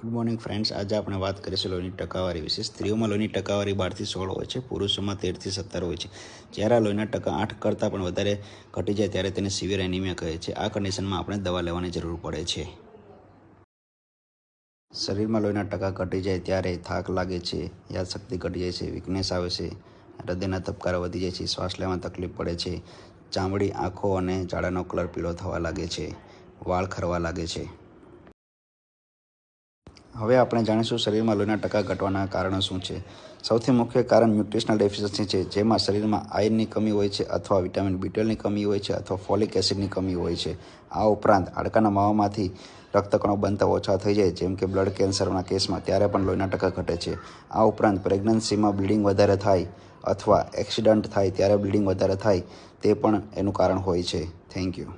Good morning friends આજે આપણે વાત કરીશું લોહીની ટકાવારી વિશે. સ્ત્રીઓમાં લોહીની ટકાવારી બારથી સોળ હોય છે, પુરુષોમાં તેરથી સત્તર હોય છે. જ્યારે આ લોહીના ટકા આઠ કરતાં પણ વધારે ઘટી જાય ત્યારે તેને સિવિયર એનિમિયા કહે છે. આ કન્ડિશનમાં આપણે દવા લેવાની જરૂર પડે છે. શરીરમાં લોહીના ટકા ઘટી જાય ત્યારે થાક લાગે છે, યાદશક્તિ ઘટી જાય છે વીકનેસ આવે છે, હૃદયના ધબકારા વધી જાય છે, શ્વાસ લેવામાં તકલીફ પડે છે, ચામડી, આંખો અને ઝાડાનો કલર પીળો થવા લાગે છે, વાળ ખરવા લાગે છે. હવે આપણે જાણીશું શરીરમાં લોહીના ટકા ઘટવાના કારણો શું છે. સૌથી મુખ્ય કારણ ન્યુટ્રિશનલ ડેફિશિયન્સી છે, જેમાં શરીરમાં આયર્નની કમી હોય છે અથવા વિટામિન બી ટ્વેલ્વની કમી હોય છે અથવા ફોલિક એસિડની કમી હોય છે. આ ઉપરાંત હાડકાના માવામાંથી રક્તકણો બનતા ઓછા થઈ જાય, જેમ કે બ્લડ કેન્સરના કેસમાં ત્યારે પણ લોહીના ટકા ઘટે છે. આ ઉપરાંત પ્રેગ્નન્સીમાં બ્લીડિંગ વધારે થાય અથવા એક્સિડન્ટ થાય ત્યારે બ્લીડિંગ વધારે થાય, તે પણ એનું કારણ હોય છે. Thank you.